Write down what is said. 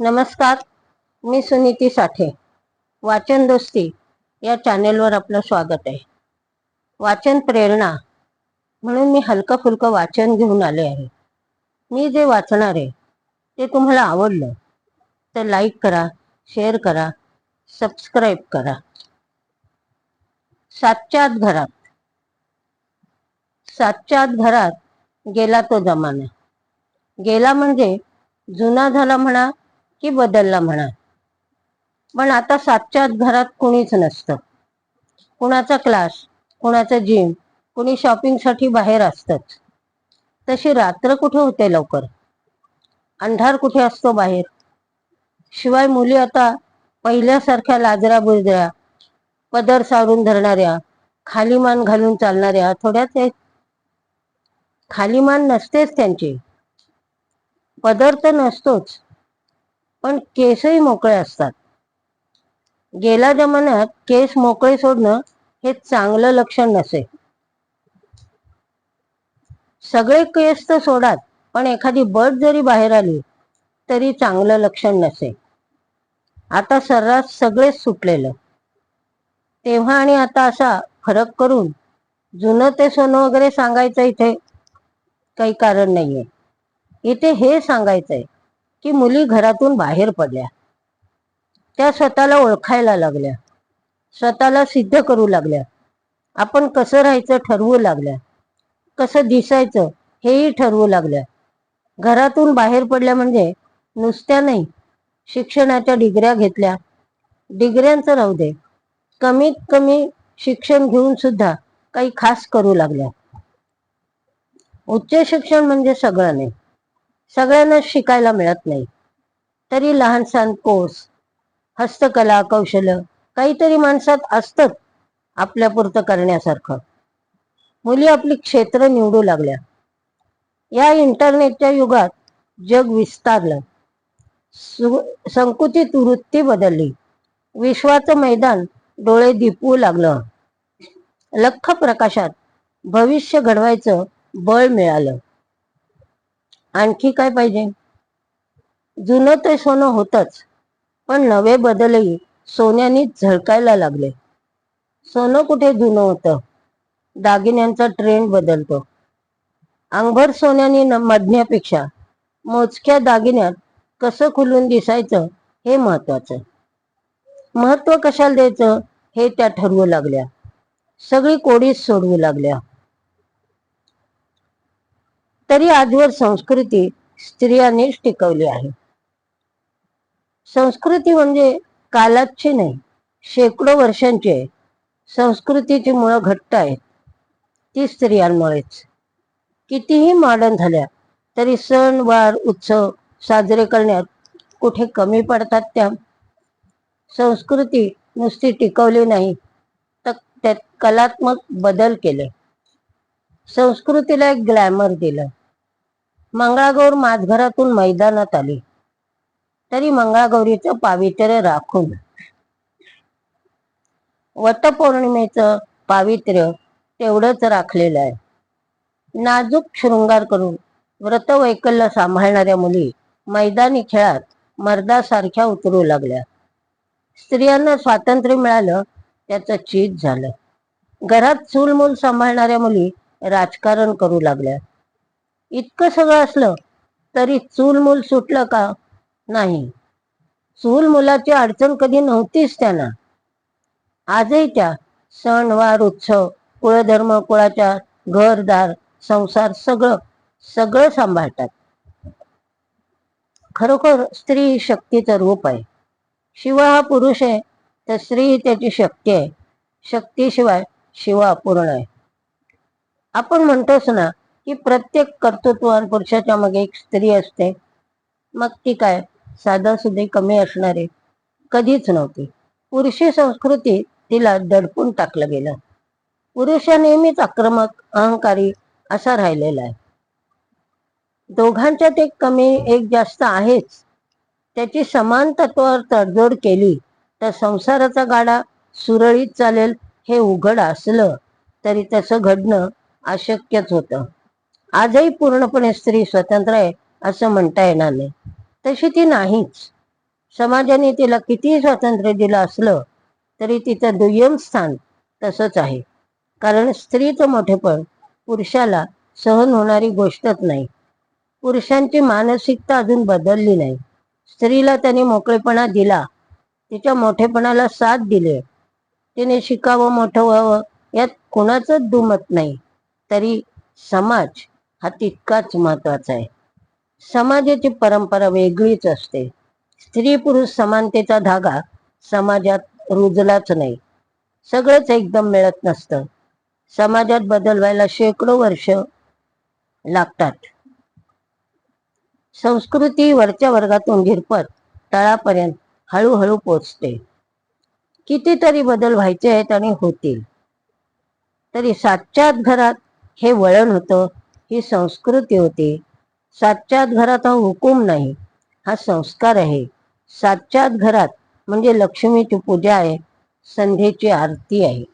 नमस्कार मी सुनीती साठे. वाचन दोस्ती या चॅनेलवर आपलं स्वागत आहे. वाचन प्रेरणा म्हणून मी हलकं फुलकं वाचन घेऊन आले आहे. मी जे वाचणार आहे ते तुम्हाला आवडलं तर लाईक करा शेअर करा सबस्क्राईब करा. सातच्या आत घरात सातच्या आत घरात गेला तो जमाना. गेला म्हणजे जुना झाला म्हणा की बदलला म्हणा. पण आता सातच्या घरात कोणीच नसतं. कुणाचा क्लास कुणाचा जिम कुणी शॉपिंगसाठी बाहेर असतच. तशी रात्र कुठे होते लवकर? अंधार कुठे असतो बाहेर? शिवाय मुली आता पहिल्यासारख्या लाजरा बुजऱ्या पदर सारून धरणाऱ्या खालीमान घालून चालणाऱ्या थोड्याच आहेत. खालीमान नसतेच त्यांची. पदर तर नसतोच. पण केसही मोकळे असतात. गेल्या जमान्यात केस मोकळे सोडणं हे चांगलं लक्षण नसे. सगळे केस तर सोडात पण एखादी बट जरी बाहेर आली तरी चांगलं लक्षण नसे. आता सर्रास सगळेच सुटलेलं. तेव्हा आणि आता असा फरक करून जुनं ते सोनं वगैरे सांगायचं इथे काही कारण नाहीये. इथे हे सांगायचंय की मुली घरातून बाहेर पडल्या. त्या स्वतःला ओळखायला लागल्या. स्वतःला सिद्ध करू लागल्या. आपण कसं राहायचं ठरवू लागल्या. कसं दिसायचं हेही ठरवू लागल्या. घरातून बाहेर पडल्या म्हणजे नुसत्या नाही शिक्षणाच्या डिग्र्या घेतल्या. डिग्र्यांचं राहू दे. कमीत कमी शिक्षण घेऊन सुद्धा काही खास करू लागल्या. उच्च शिक्षण म्हणजे सगळं नाही. सगळ्यांना शिकायला मिळत नाही. तरी लहानसहान कोर्स हस्तकला कौशल्य काहीतरी माणसात असतंच आपल्या पुरतं करण्यासारखं. मुली आपली क्षेत्र निवडू लागल्या. या इंटरनेटच्या युगात जग विस्तारलं. संकुचित वृत्ती बदलली. विश्वाचं मैदान डोळे दिपवू लागलं. लख प्रकाशात भविष्य घडवायचं बळ मिळालं. आणखी काय पाहिजे? जुनं ते सोनं होतच पण नवे बदलही सोन्यानीच झळकायला लागले. सोनं कुठे जुनं होतं? दागिन्यांचा ट्रेंड बदलतो. अंगभर सोन्याने मधण्यापेक्षा मोजक्या दागिन्यात कसं खुलून दिसायचं हे महत्वाचं. महत्त्व कशाला द्यायचं हे त्या ठरवू लागल्या. सगळी कोडीच सोडवू लागल्या. तरी आजवर संस्कृती स्त्रियांनीच टिकवली आहे. संस्कृती म्हणजे कालाची नाही शेकडो वर्षांची आहे. संस्कृतीची मुळं घट्ट आहेत. ती स्त्रियांमुळेच. कितीही मॉडर्न झाल्या तरी सण वार उत्सव साजरे करण्यात कुठे कमी पडतात त्या? संस्कृती नुसती टिकवली नाही तर त्यात कलात्मक बदल केले. संस्कृतीला एक ग्लॅमर दिलं. मंगळागौर माझघरातून मैदानात आली. तरी मंगळागौरीचं पावित्र्य राखून. वटपौर्णिमेचं पावित्र्य तेवढंच राखलेलं आहे. नाजूक शृंगार करून व्रत वैकल्य सांभाळणाऱ्या मुली मैदानी खेळात मर्दासारख्या उतरू लागल्या. स्त्रियांना स्वातंत्र्य मिळालं त्याचं चीज झालं. घरात चूलमूल सांभाळणाऱ्या मुली राजकारण करू लागल्या. इतकं सगळं असलं तरी चूलमूल सुटलं का? नाही. चूल मुलाची अडचण कधी नव्हतीच त्यांना. आजही त्या सण वार उत्सव कुळधर्म कुळाच्या घरदार संसार सगळं सगळं सांभाळतात. खरोखर स्त्री ही शक्तीचं रूप आहे. शिवा हा पुरुष आहे तर स्त्री ही त्याची शक्ती आहे. शक्तीशिवाय शिव अपूर्ण आहे. आपण म्हणतोच ना की प्रत्येक कर्तृत्वान पुरुषाच्या मागे एक स्त्री असते. मग ती काय? साधा सुधी कमी असणारी. कधीच नव्हती. पुरुषी संस्कृती तिला दडपून टाकलं गेलं. पुरुष नेहमीच आक्रमक अहंकारी असा राहिलेला आहे. दोघांच्यात एक कमी एक जास्त आहेच. त्याची समान तत्वावर तडजोड केली तर संसाराचा गाडा सुरळीत चालेल हे उघड असलं तरी तसं घडणं अशक्यच होतं. आजही पूर्णपणे स्त्री स्वतंत्र आहे असं म्हणता येणार नाही. तशी ती नाहीच. समाजाने तिला कितीही स्वातंत्र्य दिलं असलं तरी तिचं दुय्यम स्थान तसंच आहे. कारण स्त्रीचं मोठेपण पुरुषाला सहन होणारी गोष्टच नाही. पुरुषांची मानसिकता अजून बदलली नाही. स्त्रीला त्याने मोकळेपणा दिला. तिच्या मोठेपणाला साथ दिले. तिने शिकावं मोठं व्हावं यात कोणाचंच दुमत नाही. तरी समाज हा तितकाच महत्त्वाचा आहे. समाजाची परंपरा वेगळीच असते. स्त्री पुरुष समानतेचा धागा समाजात रुजलाच नाही. सगळंच एकदम मिळत नसतं. समाजात बदल व्हायला शेकडो वर्ष लागतात. संस्कृती वरच्या वर्गातून झिरपत तळापर्यंत हळूहळू पोचते. कितीतरी बदल व्हायचे आहेत आणि होतील. तरी सातच्याच घरात हे वळण होतं. ही संस्कृती होती. सातच्यात घरात हा हुकूम नाही. हा संस्कार आहे. सातच्यात घरात म्हणजे लक्ष्मीची पूजा आहे. संध्येची आरती आहे.